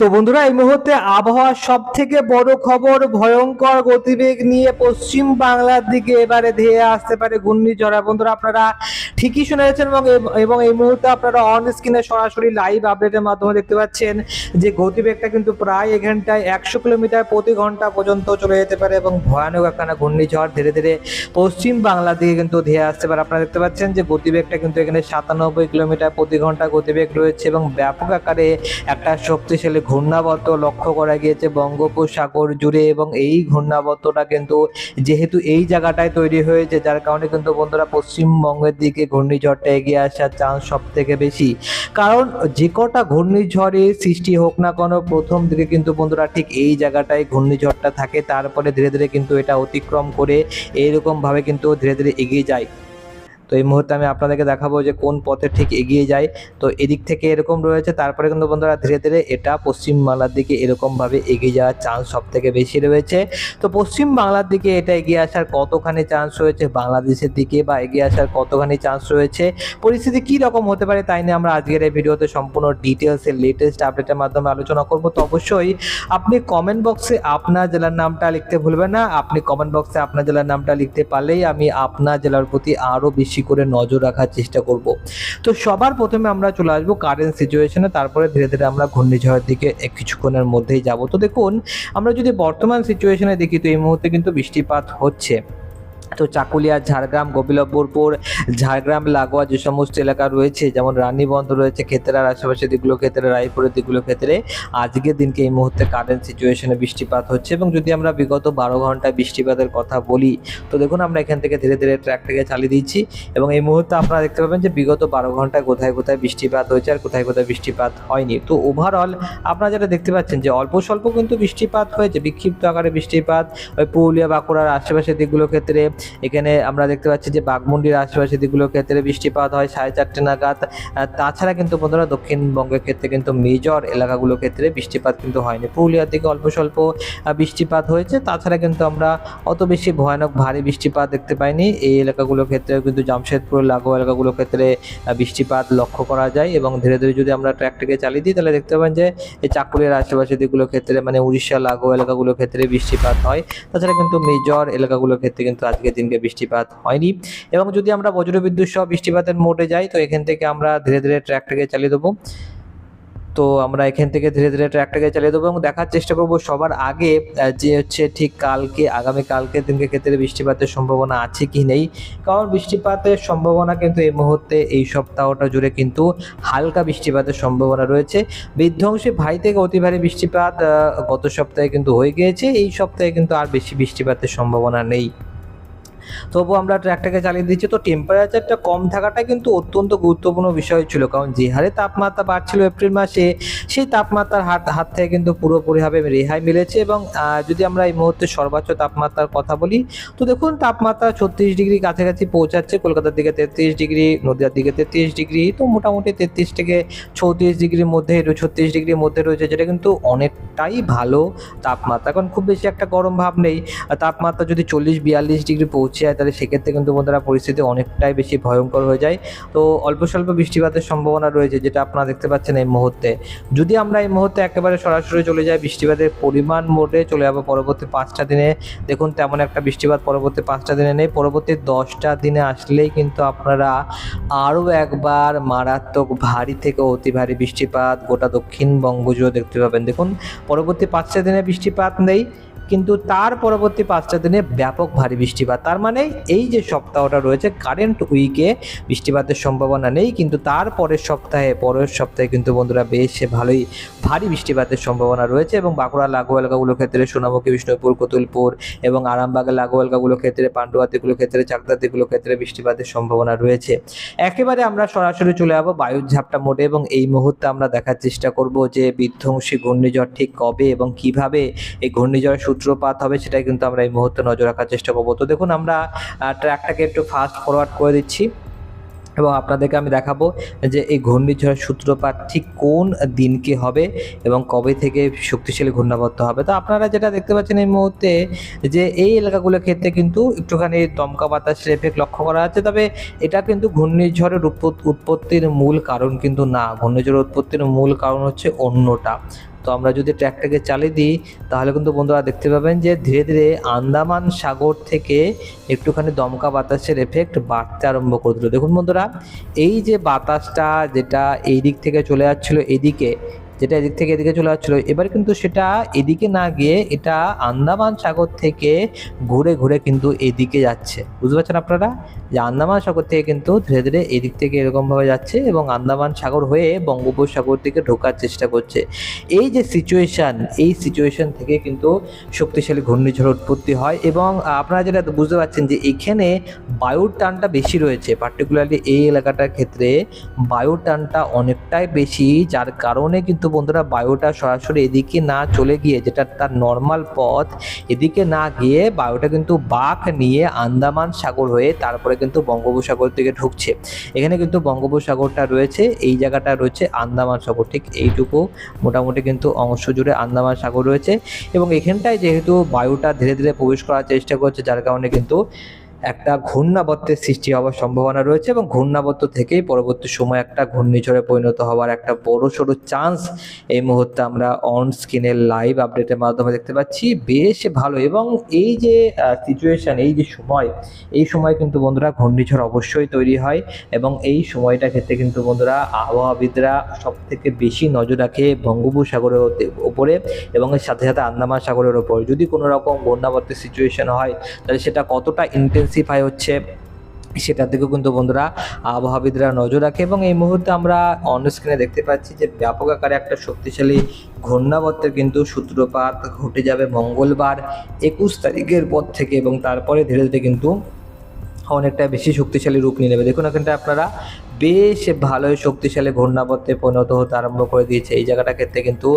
তো বন্ধুরা, এই মুহূর্তে আবহাওয়ার সব থেকে বড় খবর, ভয়ঙ্কর গতিবেগ নিয়ে পশ্চিম বাংলার দিকে এবারে ধেয়ে আসতে পারে ঘূর্ণিঝড়। বন্ধুরা, আপনারা ঠিকই শুনেছেন এবং এবং এই মুহূর্তে আপনারা অন স্ক্রিনে সরাসরি লাইভ আপডেটের মাধ্যমে দেখতে পাচ্ছেন যে গতিবেগটা কিন্তু প্রায় এখানটায় একশো কিলোমিটার প্রতি ঘণ্টা পর্যন্ত চলে যেতে পারে এবং ভয়ানক একখানা ঘূর্ণিঝড় ধীরে ধীরে পশ্চিম বাংলার দিকে কিন্তু ধেয়ে আসতে পারে। আপনারা দেখতে পাচ্ছেন যে গতিবেগটা কিন্তু এখানে সাতানব্বই কিলোমিটার প্রতি ঘণ্টা গতিবেগ রয়েছে এবং ব্যাপক আকারে একটা শক্তিশালী ঘূর্ণাবর্ত লক্ষ্য করা গিয়েছে বঙ্গোপসাগর জুড়ে এবং এই ঘূর্ণাবর্তটা কিন্তু যেহেতু এই জায়গাটায় তৈরি হয়েছে, যার কারণে কিন্তু বন্ধুরা পশ্চিমবঙ্গের দিকে ঘূর্ণিঝড়টা এগিয়ে আসার চান্স সব থেকে বেশি। কারণ যে কটা ঘূর্ণিঝড়ে সৃষ্টি হোক না কেন, প্রথম দিকে কিন্তু বন্ধুরা ঠিক এই জায়গাটায় ঘূর্ণিঝড়টা থাকে, তারপরে ধীরে ধীরে কিন্তু এটা অতিক্রম করে এইরকমভাবে কিন্তু ধীরে ধীরে এগিয়ে যায়। এই মুহূর্তে আমি আপনাদেরকে দেখাবো যে কোন পথে ঠিক এগিয়ে যায়। তো এদিক থেকে এরকম রয়েছে, তারপরে কিন্তু বন্ধুরা ধীরে ধীরে এটা পশ্চিম বাংলার দিকে এরকমভাবে এগিয়ে যাওয়ার চান্স সব থেকে বেশি রয়েছে। তো পশ্চিম বাংলার দিকে এটা এগিয়ে আসার কতখানি চান্স রয়েছে, বাংলাদেশের দিকে বা এগিয়ে আসার কতখানি চান্স রয়েছে, পরিস্থিতি কী রকম হতে পারে তাই নিয়ে আমরা আজকের এই ভিডিওতে সম্পূর্ণ ডিটেলসের লেটেস্ট আপডেটের মাধ্যমে আলোচনা করব। তো অবশ্যই আপনি কমেন্ট বক্সে আপনার জেলার নামটা লিখতে ভুলবেন না। আপনি কমেন্ট বক্সে আপনার জেলার নামটা লিখতে পারলেই আমি আপনার জেলার প্রতি আরও বেশি করে নজর রাখার চেষ্টা করব। তো সবার প্রথমে আমরা চলে আসব কারেন্ট সিচুয়েশনে তারপরে ধীরে ধীরে আমরা ঘূর্ণিঝড়ের দিকে কিছুক্ষণের মধ্যেই যাব। তো দেখুন, আমরা যদি বর্তমান সিচুয়েশনে দেখি, তো এই মুহূর্তে কিন্তু বৃষ্টিপাত হচ্ছে। তো চাকুলিয়া, ঝাড়গ্রাম, গোবিলপুরপুর, ঝাড়গ্রাম, লাগোয়া যে সমস্ত এলাকা রয়েছে, যেমন রানীবন্ধ রয়েছে ক্ষেত্রের আশেপাশে দিকগুলো ক্ষেত্রে, রায়পুরের দিকগুলো ক্ষেত্রে, আজকের দিনকে এই মুহূর্তে কারেন্ট সিচুয়েশনে বৃষ্টিপাত হচ্ছে এবং যদি আমরা বিগত বারো ঘন্টায় বৃষ্টিপাতের কথা বলি, তো দেখুন আমরা এখান থেকে ধীরে ধীরে ট্র্যাকটাকে চালিয়ে দিচ্ছি এবং এই মুহূর্তে আপনারা দেখতে পাবেন যে বিগত বারো ঘন্টায় কোথায় কোথায় বৃষ্টিপাত হয়েছে আর কোথায় কোথায় বৃষ্টিপাত হয়নি। তো ওভারঅল আপনারা যেটা দেখতে পাচ্ছেন যে অল্প স্বল্প কিন্তু বৃষ্টিপাত হয়েছে, বিক্ষিপ্ত আকারে বৃষ্টিপাত, ওই পুরুলিয়া, বাঁকুড়ার আশেপাশের দিকগুলোর ক্ষেত্রে এখানে আমরা দেখতে পাচ্ছি যে বাঘমুন্ডির আশেপাশে দিকগুলোর ক্ষেত্রে বৃষ্টিপাত হয়, সাড়ে চারটে নাগাদ। তাছাড়া কিন্তু বন্ধুরা দক্ষিণবঙ্গের ক্ষেত্রে কিন্তু মেজর এলাকাগুলোর ক্ষেত্রে বৃষ্টিপাত কিন্তু হয়নি। পুরুলিয়ার দিকে অল্প স্বল্প বৃষ্টিপাত হয়েছে। তাছাড়া কিন্তু আমরা অত বেশি ভয়ানক ভারী বৃষ্টিপাত দেখতে পাইনি। এই এলাকাগুলোর ক্ষেত্রেও কিন্তু জামশেদপুর, লাগোয়া এলাকাগুলোর ক্ষেত্রে বৃষ্টিপাত লক্ষ্য করা যায় এবং ধীরে ধীরে যদি আমরা ট্র্যাকটাকে চালিয়ে দিই, তাহলে দেখতে পাবেন যে, এই চাকুরিয়ার আশেপাশে দিকগুলোর ক্ষেত্রে মানে উড়িষ্যা, লাগোয়া এলাকাগুলোর ক্ষেত্রে বৃষ্টিপাত হয়। তাছাড়া কিন্তু মেজর এলাকাগুলোর ক্ষেত্রে কিন্তু আজকের দিনকে বৃষ্টিপাত হয়নি। এবং যদি আমরা বজ্রবিদ্যুৎ সহ বৃষ্টিপাতের মোডে যাই, তো এখান থেকে আমরা ধীরে ধীরে ট্র্যাকটাকে চালিয়ে দেবো। তো আমরা এখান থেকে ধীরে ধীরে ট্র্যাকটাকে চালিয়ে দেবো এবং দেখার চেষ্টা করব সবার আগে যে হচ্ছে ঠিক কালকে, আগামী কালকে দিনকে ক্ষেত্রে বৃষ্টিপাতের সম্ভাবনা আছে কি নেই। কারণ বৃষ্টিপাতের সম্ভাবনা কিন্তু এই মুহূর্তে এই সপ্তাহটা জুড়ে কিন্তু হালকা বৃষ্টিপাতের সম্ভাবনা রয়েছে। বিধ্বংসী ভাই থেকে অতি ভারী বৃষ্টিপাত গত সপ্তাহে কিন্তু হয়ে গিয়েছে, এই সপ্তাহে কিন্তু আর বেশি বৃষ্টিপাতের সম্ভাবনা নেই। তবু আমরা ট্র্যাকটাকে চালিয়ে দিচ্ছি। তো টেম্পারেচারটা কম থাকাটা কিন্তু অত্যন্ত গুরুত্বপূর্ণ বিষয় ছিল। কারণ যে হারে তাপমাত্রা বাড়ছিল এপ্রিল মাসে, সেই তাপমাত্রার হাত হাত থেকে কিন্তু পুরোপুরিভাবে রেহাই মিলেছে এবং যদি আমরা এই মুহূর্তে সর্বোচ্চ তাপমাত্রার কথা বলি, তো দেখুন তাপমাত্রা ছত্রিশ ডিগ্রি কাছাকাছি পৌঁছাচ্ছে। কলকাতার দিকে তেত্রিশ ডিগ্রি, নদিয়ার দিকে তেত্রিশ ডিগ্রি, তো মোটামুটি তেত্রিশ থেকে চৌত্রিশ ডিগ্রির মধ্যে, ছত্রিশ ডিগ্রির মধ্যে রয়েছে, যেটা কিন্তু অনেকটাই ভালো তাপমাত্রা। কারণ খুব বেশি একটা গরম ভাব নেই। তাপমাত্রা যদি চল্লিশ, বিয়াল্লিশ ডিগ্রি পৌঁছে যায় তাহলে সেক্ষেত্রে কিন্তু বন্ধুরা পরিস্থিতি অনেকটাই বেশি ভয়ঙ্কর হয়ে যায়। তো অল্প স্বল্প বৃষ্টিপাতের সম্ভাবনা রয়েছে যেটা আপনারা দেখতে পাচ্ছেন এই মুহূর্তে। যদি আমরা এই মুহূর্তে একেবারে সরাসরি চলে যাই, বৃষ্টিপাতের পরিমাণ মোডে চলে যাব পরবর্তী পাঁচটা দিনে। দেখুন, তেমন একটা বৃষ্টিপাত পরবর্তী পাঁচটা দিনে নেই। পরবর্তী দশটা দিনে আসলেই কিন্তু আপনারা আরও একবার মারাত্মক ভারী থেকে অতি ভারী বৃষ্টিপাত গোটা দক্ষিণবঙ্গ জুড়ে দেখতে পাবেন। দেখুন, পরবর্তী পাঁচটা দিনে বৃষ্টিপাত নেই। কিন্তু তার পরবর্তী পাঁচটা দিনে ব্যাপক ভারী বৃষ্টিপাত। তার মানে এই যে সপ্তাহটা রয়েছে কারেন্ট উইকে বৃষ্টিপাতের সম্ভাবনা নেই, কিন্তু তার পরের সপ্তাহে পরের সপ্তাহে কিন্তু বন্ধুরা বেশ ভালোই ভারী বৃষ্টিপাতের সম্ভাবনা রয়েছে এবং বাঁকুড়া লাগু এলাকাগুলোর ক্ষেত্রে সোনামুখী, বিষ্ণুপুর, কতুলপুর এবং আরামবাগের লাগু এলাকাগুলোর ক্ষেত্রে পান্ডুয়াতিগুলোর ক্ষেত্রে চাকদাতিগুলোর ক্ষেত্রে বৃষ্টিপাতের সম্ভাবনা রয়েছে। একেবারে আমরা সরাসরি চলে যাব বায়ুর ঝাপটা মোডে এবং এই মুহূর্তে আমরা দেখার চেষ্টা করব যে বিধ্বংসী ঘূর্ণিঝড় ঠিক কবে এবং কীভাবে এই ঘূর্ণিঝড়ের সূত্রপাত হবে, সেটাই কিন্তু আমরা এই মুহূর্তে নজর রাখার চেষ্টা করব। তো দেখুন, আমরা ট্র্যাকটাকে একটু ফাস্ট ফরওয়ার্ড করে দিচ্ছি এবং আপনাদেরকে আমি দেখাবো যে এই ঘূর্ণিঝড়ের সূত্রপাত ঠিক কোন দিনকে হবে এবং কবে থেকে শক্তিশালী ঘূর্ণাবর্ত হবে। তো আপনারা যেটা দেখতে পাচ্ছেন এই মুহূর্তে যে এই এলাকাগুলোর ক্ষেত্রে কিন্তু একটুখানি দমকা বাতাসের এফেক্ট লক্ষ্য করা যাচ্ছে, তবে এটা কিন্তু ঘূর্ণিঝড়ের উৎপত্তির মূল কারণ কিন্তু না। ঘূর্ণিঝড়ের উৎপত্তির মূল কারণ হচ্ছে অন্যটা। তো আমরা যদি ট্র্যাকটাকে চালিয়ে দিই, তাহলে কিন্তু বন্ধুরা দেখতে পাবেন যে ধীরে ধীরে আন্দামান সাগর থেকে একটুখানি দমকা বাতাসের এফেক্ট বাড়তে আরম্ভ করে দিল। দেখুন বন্ধুরা, এই যে বাতাসটা যেটা এই দিক থেকে চলে যাচ্ছিল এদিকে যেটা এদিক থেকে এদিকে চলে যাচ্ছিল। এবার কিন্তু সেটা এদিকে না গিয়ে এটা আন্দামান সাগর থেকে ঘুরে ঘুরে কিন্তু এদিকে যাচ্ছে। বুঝতে পারছেন আপনারা? যে আন্দামান সাগর থেকে কিন্তু ধীরে ধীরে এদিক থেকে এরকমভাবে যাচ্ছে এবং আন্দামান সাগর হয়ে বঙ্গোপসাগর থেকে ঢোকার চেষ্টা করছে। এই যে সিচুয়েশান এই সিচুয়েশান থেকে কিন্তু শক্তিশালী ঘূর্ণিঝড় উৎপত্তি হয় এবং আপনারা যেটা বুঝতে পারছেন যে এখানে বায়ুর টানটা বেশি রয়েছে। পার্টিকুলারলি এই এলাকাটার ক্ষেত্রে বায়ুর টানটা অনেকটাই বেশি, যার কারণে কিন্তু বন্ধুরা বায়ুটা সরাসরি এদিকে না চলে গিয়ে যেটা তার নর্মাল পথ, এদিকে না গিয়ে বায়ুটা কিন্তু বাঁক নিয়ে আন্দামান সাগর হয়ে তারপরে কিন্তু বঙ্গোপসাগর থেকে ঢুকছে। এখানে কিন্তু বঙ্গোপসাগরটা রয়েছে, এই জায়গাটা রয়েছে আন্দামান সাগর। ঠিক এইটুকু মোটামুটি কিন্তু অংশ জুড়ে আন্দামান সাগর রয়েছে এবং এখানটায় যেহেতু বায়ুটা ধীরে ধীরে প্রবেশ করার চেষ্টা করছে, যার কারণে কিন্তু একটা ঘূর্ণাবর্তের সৃষ্টি হওয়ার সম্ভাবনা রয়েছে এবং ঘূর্ণাবর্ত থেকেই পরবর্তী সময় একটা ঘূর্ণিঝড়ে পরিণত হওয়ার একটা বড় সড়ো চান্স এই মুহূর্তে আমরা অন স্ক্রিনের লাইভ আপডেটের মাধ্যমে দেখতে পাচ্ছি। বেশ ভালো এবং এই যে সিচুয়েশান এই যে সময়, এই সময় কিন্তু বন্ধুরা ঘূর্ণিঝড় অবশ্যই তৈরি হয় এবং এই সময়টা ক্ষেত্রে কিন্তু বন্ধুরা আবহাওয়াবিদরা সব থেকে বেশি নজর রাখে বঙ্গোপসাগরের ওপরে এবং এর সাথে সাথে আন্দামান সাগরের ওপর। যদি কোনো রকম বন্যাবর্তের সিচুয়েশন হয়, তাহলে সেটা কতটা ইন্টেন্সিফাই হচ্ছে, সেটার দিকেও কিন্তু বন্ধুরা আবহাওয়াবিদরা নজর রাখে এবং এই মুহূর্তে আমরা অন স্ক্রিনে দেখতে পাচ্ছি যে ব্যাপক আকারে একটা শক্তিশালী ঘূর্ণাবর্তের কিন্তু সূত্রপাত ঘটে যাবে মঙ্গলবার একুশ তারিখের পর থেকে এবং তারপরে ধীরে ধীরে কিন্তু অনেকটা বেশি শক্তিশালী রূপ নিয়ে নেবে। দেখুন এখানটা আপনারা বেশ ভালোই শক্তিশালী ঘূর্ণাবর্তে পরিণত হতে আরম্ভ করে দিয়েছে। এই জায়গাটা ক্ষেত্রে কিন্তু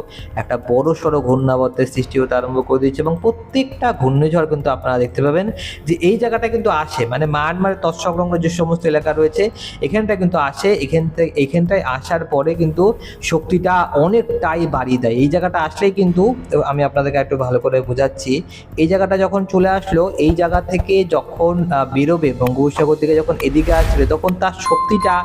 একটা বড় সড়ো ঘূর্ণাবর্তের সৃষ্টি হতে আরম্ভ করে দিয়েছে এবং প্রত্যেকটা ঘূর্ণিঝড় কিন্তু আপনারা দেখতে পাবেন যে এই জায়গাটা কিন্তু আসে। মানে মায়ানমারের তৎসংলগ্ন যে সমস্ত এলাকা রয়েছে, এখানটা কিন্তু আসে। এখান থেকে এখানটায় আসার পরে কিন্তু শক্তিটা অনেকটাই বাড়িয়ে দেয়। এই জায়গাটা আসলেই কিন্তু, আমি আপনাদেরকে একটু ভালো করে বোঝাচ্ছি, এই জায়গাটা যখন চলে আসলো, এই জায়গা থেকে যখন বেরোবে বঙ্গোপসাগর থেকে যখন এদিকে আসবে, তখন তার শক্তিটা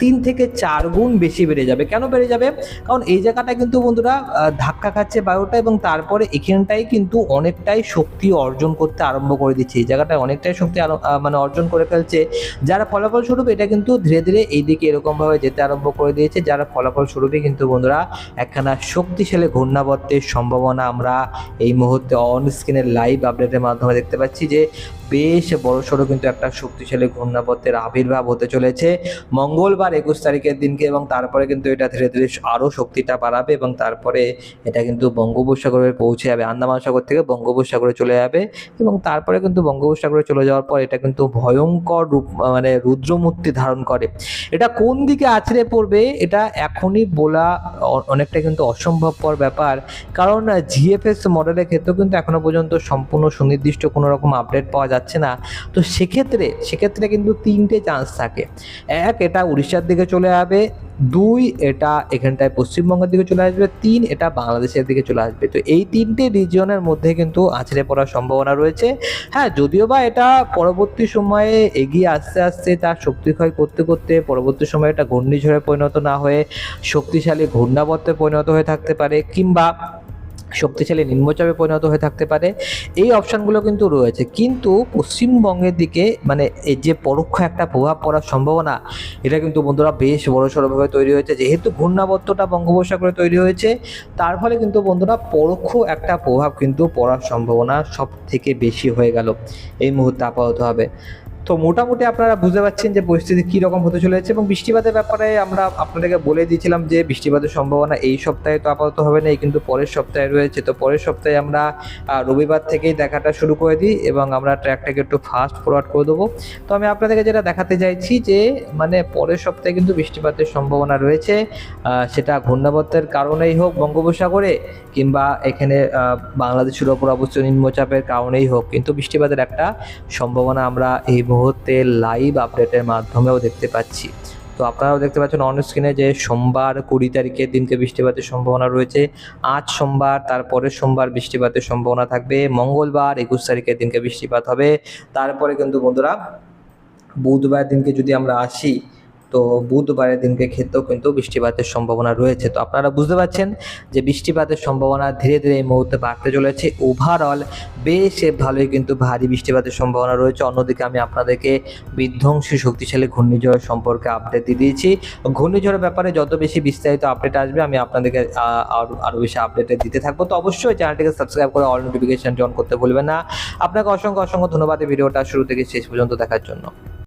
তিন থেকে চার গুণ বেশি বেড়ে যাবে। কেন বেড়ে যাবে? কারণ এই জায়গাটা কিন্তু বন্ধুরা ধাক্কা খাচ্ছে বায়ুটা এবং তারপরে এখানটাই কিন্তু অনেকটাই শক্তি অর্জন করতে আরম্ভ করে দিচ্ছে। এই জায়গাটায় অনেকটাই শক্তি মানে অর্জন করে ফেলছে, যারা ফলাফল স্বরূপ এটা কিন্তু ধীরে ধীরে এইদিকে এরকমভাবে যেতে আরম্ভ করে দিয়েছে, যার ফলাফল স্বরূপই কিন্তু বন্ধুরা একখানা শক্তিশালী ঘূর্ণাবর্তের সম্ভাবনা আমরা এই মুহূর্তে অন স্ক্রিনের লাইভ আপডেটের মাধ্যমে দেখতে পাচ্ছি যে, বেশ বড় সড়ো কিন্তু একটা শক্তিশালী ঘূর্ণাবর্তের আবির্ভাব হতে চলেছে। মঙ্গলবার একুশ তারিখের দিনকে এবং তারপরে কিন্তু এটা ধীরে ধীরে আরও শক্তিটা বাড়াবে এবং তারপরে এটা কিন্তু বঙ্গোপসাগরে পৌঁছে যাবে, আন্দামান সাগর থেকে বঙ্গোপসাগরে চলে যাবে এবং তারপরে কিন্তু বঙ্গোপসাগরে চলে যাওয়ার পর এটা কিন্তু ভয়ঙ্কর রূপ মানে রুদ্রমূর্তি ধারণ করে। এটা কোন দিকে আছড়ে পড়বে এটা এখনই বলা অনেকটা কিন্তু অসম্ভবপর ব্যাপার। কারণ জিএফএস মডেলের ক্ষেত্রে কিন্তু এখনও পর্যন্ত সম্পূর্ণ সুনির্দিষ্ট কোনো রকম আপডেট পাওয়া যাচ্ছে না। তো সেক্ষেত্রে সেক্ষেত্রে কিন্তু তিনটে চান্স থাকে। এক, এটা উড়িষ্যার দিকে চলে যাবে, দুই এটা এখানটায় পশ্চিমবঙ্গের দিকে চলে আসবে, তিন এটা বাংলাদেশের দিকে চলে আসবে। তো এই তিনটে রিজিয়নের মধ্যে কিন্তু আছড়ে পড়ার সম্ভাবনা রয়েছে। হ্যাঁ যদিও বা এটা পরবর্তী সময়ে এগিয়ে আস্তে আস্তে তার শক্তি ক্ষয় করতে করতে পরবর্তী সময়ে এটা ঘূর্ণিঝড়ে পরিণত না হয়ে শক্তিশালী ঘূর্ণাবর্তে পরিণত হয়ে থাকতে পারে, কিংবা শক্তিশালী নিম্নচাপে পরিণত হয়ে থাকতে পারে। এই অপশানগুলো কিন্তু রয়েছে। কিন্তু পশ্চিমবঙ্গের দিকে মানে এই যে পরোক্ষ একটা প্রভাব পড়ার সম্ভাবনা, এটা কিন্তু বন্ধুরা বেশ বড় সড়োভাবে তৈরি হয়েছে। যেহেতু ঘূর্ণাবর্তটা বঙ্গোপসাগরে তৈরি হয়েছে, তার ফলে কিন্তু বন্ধুরা পরোক্ষ একটা প্রভাব কিন্তু পড়ার সম্ভাবনা সব থেকে বেশি হয়ে গেল। এই মুহূর্তে আপাতত হবে। তো মোটামুটি আপনারা বুঝতে পারছেন যে পরিস্থিতি কী রকম হতে চলেছে এবং বৃষ্টিপাতের ব্যাপারে আমরা আপনাদেরকে বলে দিয়েছিলাম যে বৃষ্টিপাতের সম্ভাবনা এই সপ্তাহে তো আপাতত হবে না কিন্তু পরের সপ্তাহে রয়েছে। তো পরের সপ্তাহে আমরা রবিবার থেকেই দেখাটা শুরু করে দিই এবং আমরা ট্র্যাকটাকে একটু ফাস্ট ফরওয়ার্ড করে দেবো। তো আমি আপনাদেরকে যেটা দেখাতে চাইছি যে মানে পরের সপ্তাহে কিন্তু বৃষ্টিপাতের সম্ভাবনা রয়েছে সেটা ঘূর্ণাবর্তের কারণেই হোক, বঙ্গোপসাগরে কিংবা এখানে বাংলাদেশের ওপর অবস্থিত নিম্নচাপের কারণেই হোক, কিন্তু বৃষ্টিপাতের একটা সম্ভাবনা আমরা এই মুহূর্তে লাইভ আপডেটের মাধ্যমেও দেখতে পাচ্ছি। তো আপনারাও দেখতে পাচ্ছেন অন স্ক্রিনে যে সোমবার কুড়ি তারিখের দিনকে বৃষ্টিপাতের সম্ভাবনা রয়েছে। আজ সোমবার, তারপরের সোমবার বৃষ্টিপাতের সম্ভাবনা থাকবে। মঙ্গলবার একুশ তারিখের দিনকে বৃষ্টিপাত হবে। তারপরে কিন্তু বন্ধুরা, বুধবার দিনকে যদি আমরা আসি তো বুধবারের দিনকে ক্ষেত্রেও কিন্তু বৃষ্টিপাতের সম্ভাবনা রয়েছে। তো আপনারা বুঝতে পারছেন যে বৃষ্টিপাতের সম্ভাবনা ধীরে ধীরে এই মুহূর্তে বাড়তে চলেছে। ওভারঅল বেশ ভালোই কিন্তু ভারী বৃষ্টিপাতের সম্ভাবনা রয়েছে। অন্যদিকে আমি আপনাদেরকে বিধ্বংসী শক্তিশালী ঘূর্ণিঝড় সম্পর্কে আপডেট দিয়ে দিয়েছি। ঘূর্ণিঝড়ের ব্যাপারে যত বেশি বিস্তারিত আপডেট আসবে, আমি আপনাদেরকে আরও আরও বেশি আপডেট দিতে থাকব। তো অবশ্যই চ্যানেলটিকে সাবস্ক্রাইব করে অল নোটিফিকেশনটি অন করতে ভুলবেন না। আপনাকে অসংখ্য অসংখ্য ধন্যবাদ। এই ভিডিওটা শুরু থেকে শেষ পর্যন্ত দেখার জন্য।